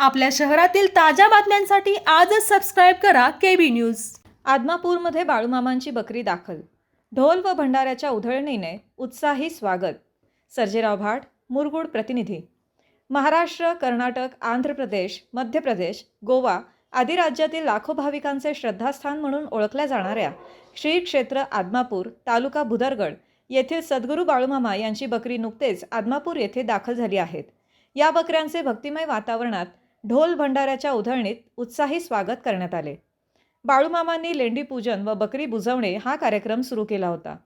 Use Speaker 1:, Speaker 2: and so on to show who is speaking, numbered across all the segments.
Speaker 1: आपल्या शहरातील ताज्या बातम्यांसाठी आजच सबस्क्राईब करा के बी न्यूज
Speaker 2: आदमापूरमध्ये बाळूमामांची बकरी दाखल. ढोल व भंडाऱ्याच्या उधळणीने उत्साही स्वागत. सर्जेराव भाट मुरगुड प्रतिनिधी. महाराष्ट्र कर्नाटक आंध्र प्रदेश मध्य प्रदेश गोवा आदी राज्यातील लाखो भाविकांचे श्रद्धास्थान म्हणून ओळखल्या जाणाऱ्या श्री क्षेत्र आदमापूर तालुका भुदरगड येथील सद्गुरू बाळूमामा यांची बकरी नुकतेच आदमापूर येथे दाखल झाली आहेत. या बकऱ्यांचे भक्तिमय वातावरणात ढोल भंडाऱ्याच्या उधळणीत उत्साही स्वागत करण्यात आले. बाळूमामांनी लेंडी पूजन व बकरी बुजवणे हा कार्यक्रम सुरू केला होता.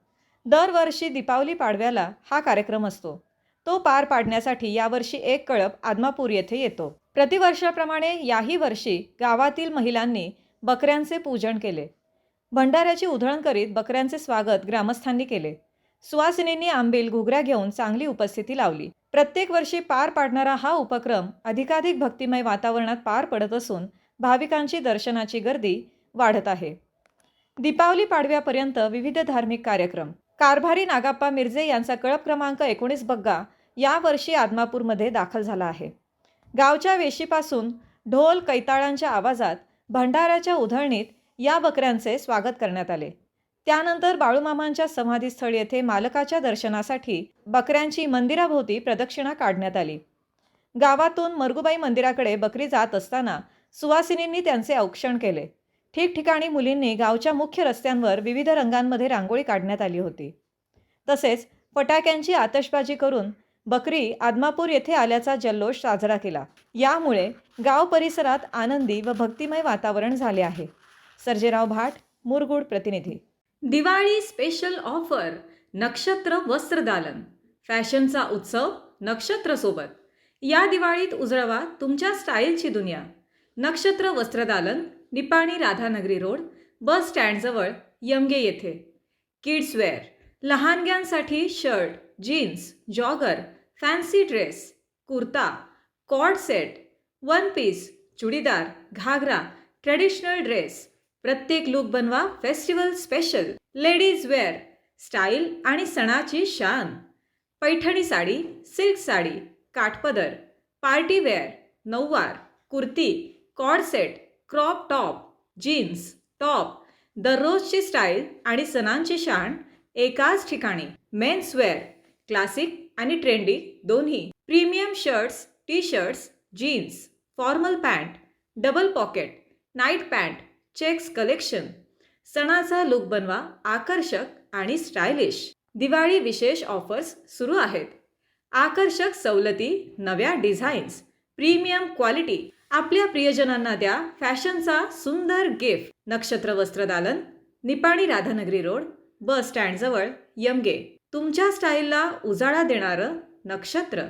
Speaker 2: दरवर्षी दीपावली पाडव्याला हा कार्यक्रम असतो. तो पार पाडण्यासाठी यावर्षी एक कळप आदमापूर येथे येतो. प्रतिवर्षाप्रमाणे याही वर्षी गावातील महिलांनी बकऱ्यांचे पूजन केले. भंडाऱ्याची उधळण करीत बकऱ्यांचे स्वागत ग्रामस्थांनी केले. सुवासिनींनी आंबील घुगऱ्या घेऊन चांगली उपस्थिती लावली. प्रत्येक वर्षी पार पाडणारा हा उपक्रम अधिकाधिक भक्तिमय वातावरणात पार पडत असून भाविकांची दर्शनाची गर्दी वाढत आहे. दीपावली पाडव्यापर्यंत विविध धार्मिक कार्यक्रम. कारभारी नागाप्पा मिर्जे यांचा कळप क्रमांक एकोणीस बग्गा यावर्षी आदमापूरमध्ये दाखल झाला आहे. गावच्या वेशीपासून ढोल कैताळांच्या आवाजात भंडाऱ्याच्या उधळणीत या बकऱ्यांचे स्वागत करण्यात आले. त्यानंतर बाळूमामांच्या समाधीस्थळ येथे मालकाच्या दर्शनासाठी बकऱ्यांची मंदिराभोवती प्रदक्षिणा काढण्यात आली. गावातून मरगुबाई मंदिराकडे बकरी जात असताना सुवासिनींनी त्यांचे औक्षण केले. ठिकठिकाणी मुलींनी गावच्या मुख्य रस्त्यांवर विविध रंगांमध्ये रांगोळी काढण्यात आली होती. तसेच फटाक्यांची आतषबाजी करून बकरी आदमापूर येथे आल्याचा जल्लोष साजरा केला. यामुळे गाव परिसरात आनंदी व भक्तिमय वातावरण झाले आहे. सर्जेराव भाट मुरगुड प्रतिनिधी.
Speaker 3: दिवाळी स्पेशल ऑफर नक्षत्र वस्त्रदालन फॅशनचा उत्सव नक्षत्रसोबत या दिवाळीत उजळवा तुमच्या स्टाईलची दुनिया. नक्षत्र वस्त्रदालन निपाणी राधानगरी रोड बस स्टँडजवळ यमगे येथे. Kidswear लहानग्यांसाठी shirt jeans jogger fancy dress kurta coord set one piece churidar ghagra traditional dress प्रत्येक लुक बनवा festival special ladies wear style आणि सणाची शान. पैठणी साडी सिल्क साडी काठपदर. पार्टी वेअर नऊवार. Kurti coord set crop top jeans top दररोजची style आणि सणांची शान एकाच ठिकाणी. मेन्स वेअर क्लासिक आणि ट्रेंडी दोन्ही. Premium shirts T shirts jeans formal pant double pocket night pant checks collection. सणाचा लुक बनवा आकर्षक आणि स्टायलिश. दिवाळी विशेष ऑफर्स सुरू आहेत. आकर्षक सवलती नव्या डिझाईन्स प्रीमियम क्वालिटी. आपल्या प्रियजनांना द्या फॅशनचा सुंदर gift. Nakshatra Vastradalan Nipani Radhanagari road bus स्टँडजवळ Yamage. तुमच्या स्टाईलला उजाळा देणारं नक्षत्र.